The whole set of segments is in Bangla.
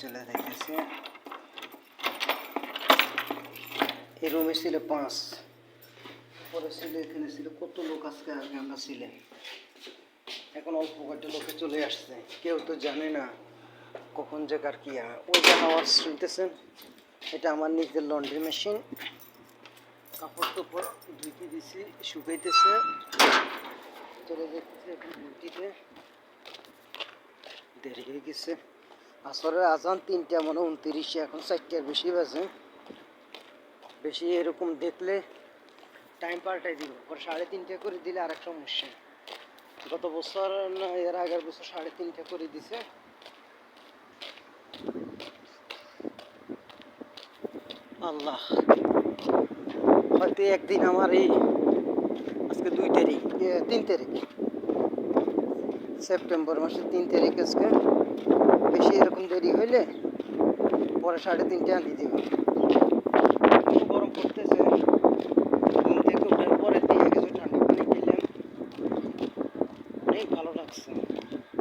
চলে দেখতেছি। এই রুমে ছিল পাঁচ। পরে ছিল, এখানে ছিল কত লোক আজকে আগে আমরা ছিলেন এখন অল্প কয়টা লোকে চলে আসছে। কেউ তো জানে না কখন যে কার কি ওই যে আওয়াজ শুনতেছেন এটা আমার নিজের লন্ড্রি মেশিন। কাপড় টাপড় ধুইতে দিছি, শুকাইতেছে। চলে যেতেছে এখন ডিউটিতে। দেরি হয়ে গেছে। আসরের আজান তিনটা মানে উনত্রিশে, এখন চারটার বেশি বাজে। বেশি এরকম দেখলে টাইম পাল্টাই দিব। পরে সাড়ে তিনটে করে দিলে আর এক সমস্যা। গত বছর, না, এর আগের বছর সাড়ে তিনটে করে দিছে। আল্লাহ। হয়তো একদিন আমার এই আজকে দুই তারিখ তিন তারিখ। সেপ্টেম্বর মাসের তিন তারিখ আজকে। বেশি এরকম দেরি হইলে পরে সাড়ে তিনটে আনি দিব। গরম পড়তেছে। ঘুম থেকে ওঠার পরে দিয়ে কিছু ঠান্ডা পানি খেলাম অনেক ভালো লাগছে।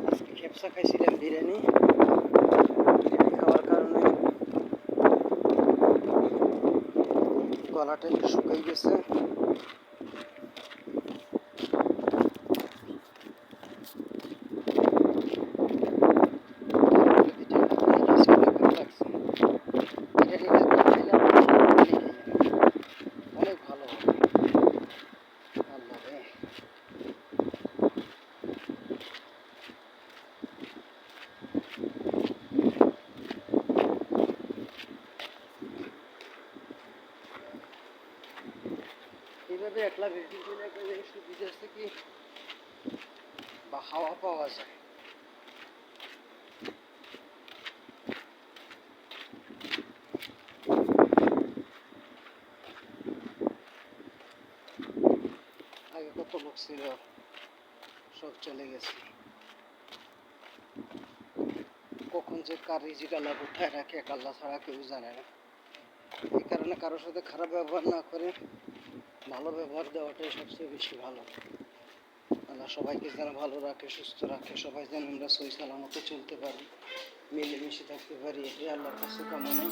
আজকে খেপসা খাইছিলাম বিরিয়ানি। বিরিয়ানি খাওয়ার কারণে গলাটা একটু শুকিয়ে গেছে অনেক ভালো আল্লাহ রে এইভাবে একলা বিল্ডিং করলে একটা জিনিস সুবিধা আছে কি বা হাওয়া পাওয়া যায়। আগে ছিল সব চলে গেছে। কখন যে কার রিজিক আল্লাহ কোথায় রাখে, এক আল্লাহ ছাড়া কেউ জানে না। এই কারণে কারোর সাথে খারাপ ব্যবহার না করে ভালো ব্যবহার দেওয়াটাই সবচেয়ে বেশি ভালো। আল্লাহ সবাইকে যেন ভালো রাখে, সুস্থ রাখে, সবাই যেন আমরা সই সালামতে চলতে পারি, মিলেমিশে থাকতে পারি, এটাই আল্লাহর কাছে কামনা।